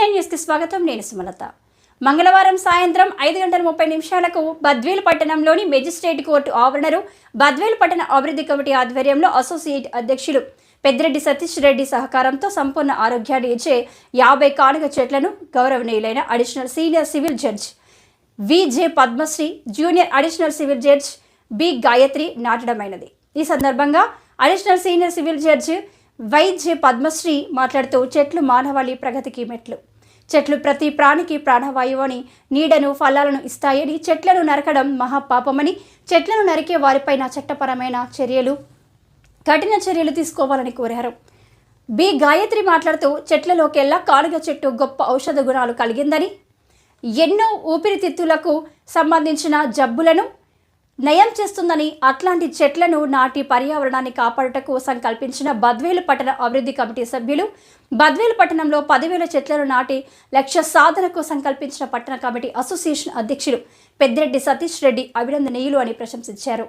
True న్యూస్కి స్వాగతం నేను సుమలత. మంగళవారం సాయంత్రం ఐదు గంటల ముప్పై నిమిషాలకు బద్వేలు పట్టణంలోని మెజిస్ట్రేట్ కోర్టు ఆవరణలో బద్వేలు పట్టణ అభివృద్ధి కమిటీ ఆధ్వర్యంలో అసోసియేట్ అధ్యక్షులు పెద్దిరెడ్డి సతీష్ రెడ్డి సహకారంతో సంపూర్ణ ఆరోగ్యాన్ని ఇచ్చే యాభై కానుగ చెట్లను గౌరవనీయులైన additional senior civil judge V J Padmasri junior additional civil judge B Gayatri నాటడమైనది. ఈ సందర్భంగా అడిషనల్ సీనియర్ సివిల్ జడ్జ్ వైద్య పద్మశ్రీ మాట్లాడుతూ చెట్లు మానవాళి ప్రగతికి మెట్లు. చెట్లు ప్రతి ప్రాణికి ప్రాణవాయువు అని నీడను ఫలాలను ఇస్తాయని చెట్లను నరకడం మహాపాపమని చెట్లను నరికే వారిపైన చట్టపరమైన చర్యలు కఠిన చర్యలు తీసుకోవాలని కోరారు. బి. గాయత్రి మాట్లాడుతూ చెట్లలోకెల్లా కానుగ చెట్టు గొప్ప ఔషధ గుణాలు కలిగిందని ఎన్నో ఊపిరితిత్తులకు సంబంధించిన జబ్బులను నయం చేస్తుందని అట్లాంటి చెట్లను నాటి పర్యావరణాన్ని కాపాడుటకు సంకల్పించిన బద్వేలు పట్టణ అభివృద్ధి కమిటీ సభ్యులు బద్వేలు పట్టణంలో పదివేల చెట్లను నాటి లక్ష్య సాధనకు సంకల్పించిన పట్టణ కమిటీ అసోసియేషన్ అధ్యక్షులు పెద్దిరెడ్డి సతీష్ రెడ్డి అభినందనీయులు అని ప్రశంసించారు.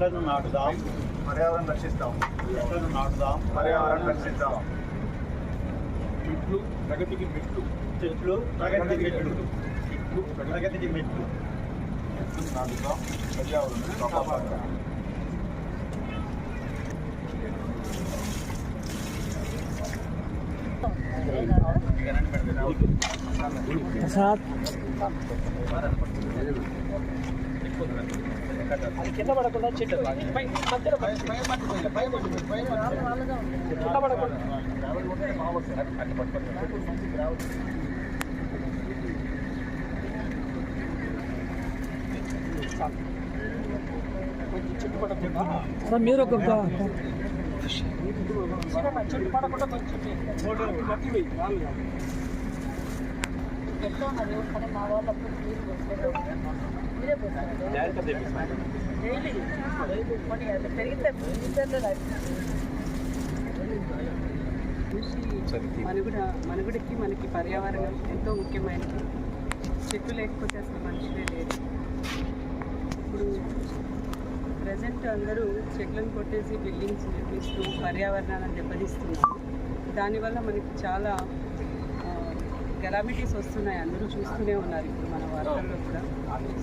చెట్లను నాటుదాం? పర్యావరణం రక్షిస్తాం. చెట్లను నాటుదాం? పర్యావరణం రక్షిస్తాం. చెట్లు ప్రగతికి మెట్లు. చెట్లు ప్రగతికి మెట్లు. చెట్లు ప్రగతికి మెట్లు. చెట్లు నాటుతాం పర్యావరణం కాపాడుతాం కింద పడకుండా చెట్టు పై మధ్యలో కింద పడకుండా కొంచెం చెట్టు. పడకుండా మీరు ఒక చిన్న చెట్టు పడకుండా కొంచెం మట్టి వేయి వాళ్ళు కాదు. ఎట్లా ఉన్నది కానీ మా మీరే డైలీ కొన్ని అది పెరిగితే పెరిగితే కృషి మనుగడ మనుగడకి మనకి పర్యావరణం ఎంతో ముఖ్యమైనది. చెట్లు లేకపోతే అసలు మనుషులే లేరు ఇప్పుడు ప్రజెంట్ అందరూ చెట్లను కొట్టేసి బిల్డింగ్స్ నిర్మిస్తూ పర్యావరణాన్ని దెబ్బతీస్తున్నారు. దానివల్ల మనకి చాలా కెలామిటీస్ వస్తున్నాయి. అందరూ చూస్తూనే ఉన్నారు ఇప్పుడు మన వార్తల్లో కూడా.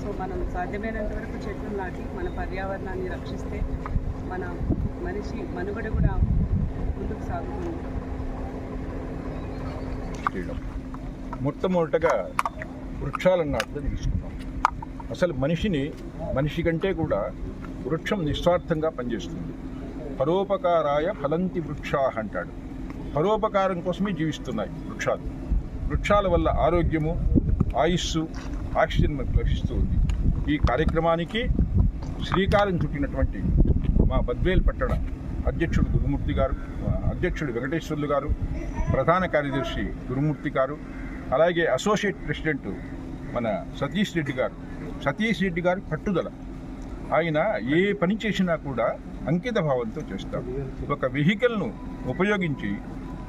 సో మనం సాధ్యమైనంత వరకు చెట్లు నాటి మన పర్యావరణాన్ని రక్షిస్తే మన మనిషి మనుగడ కూడా ముందుకు సాగుతుంది. చేయడం మొట్టమొదటగా వృక్షాలను నాటడం తెలుసుకున్నాం అసలు మనిషిని మనిషి కంటే కూడా వృక్షం నిస్వార్థంగా పనిచేస్తుంది. పరోపకారాయ ఫలంతి వృక్షా అంటాడు. పరోపకారం కోసమే జీవిస్తున్నాయి వృక్షాలు. వృక్షాల వల్ల ఆరోగ్యము ఆయుస్సు ఆక్సిజన్ మనకు లభిస్తూ ఉంది. ఈ కార్యక్రమానికి శ్రీకారం చుట్టినటువంటి మా బద్వేల్ పట్టణ అధ్యక్షుడు గురుమూర్తి గారు అధ్యక్షుడు వెంకటేశ్వర్లు గారు ప్రధాన కార్యదర్శి గురుమూర్తి గారు అలాగే అసోసియేట్ ప్రెసిడెంట్ మన సతీష్ రెడ్డి గారు. సతీష్ రెడ్డి గారి పట్టుదల. ఆయన ఏ పని చేసినా కూడా అంకిత భావంతో చేస్తారు ఒక వెహికల్ను ఉపయోగించి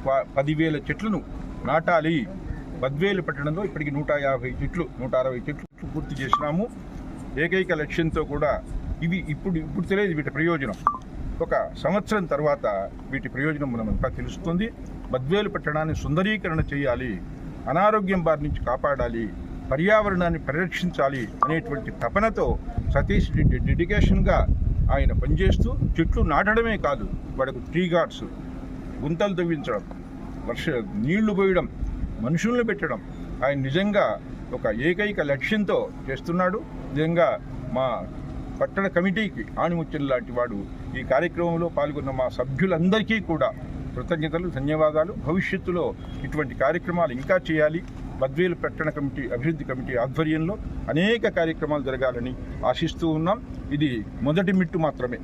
ప- పదివేల చెట్లను నాటాలి. బద్వేలు పట్టణంలో ఇప్పటికి నూట యాభై చెట్లు నూట అరవై చెట్లు పూర్తి చేసినాము. ఏకైక లక్ష్యంతో కూడా ఇవి ఇప్పుడు ఇప్పుడు తెలియదు వీటి ప్రయోజనం. ఒక సంవత్సరం తర్వాత వీటి ప్రయోజనం మనమంతా తెలుస్తుంది. బద్వేలు పట్టణాన్ని సుందరీకరణ చేయాలి అనారోగ్యం బారి నుంచి కాపాడాలి పర్యావరణాన్ని పరిరక్షించాలి అనేటువంటి తపనతో సతీష్ రెడ్డి డెడికేషన్గా ఆయన పనిచేస్తూ చెట్లు నాటడమే కాదు వాడికి ట్రీ గార్డ్స్ గుంతలు తవ్వించడం వర్ష నీళ్ళు పోయడం మనుషులను పెట్టడం. ఆయన నిజంగా ఒక ఏకైక లక్ష్యంతో చేస్తున్నాడు. నిజంగా మా పట్టణ కమిటీకి ఆణిముత్యం లాంటి వాడు ఈ కార్యక్రమంలో పాల్గొన్న మా సభ్యులందరికీ కూడా కృతజ్ఞతలు ధన్యవాదాలు. భవిష్యత్తులో ఇటువంటి కార్యక్రమాలు ఇంకా చేయాలి. బద్వేలు పట్టణ కమిటీ అభివృద్ధి కమిటీ ఆధ్వర్యంలో అనేక కార్యక్రమాలు జరగాలని ఆశిస్తూ ఉన్నాం. ఇది మొదటి మిట్టు మాత్రమే.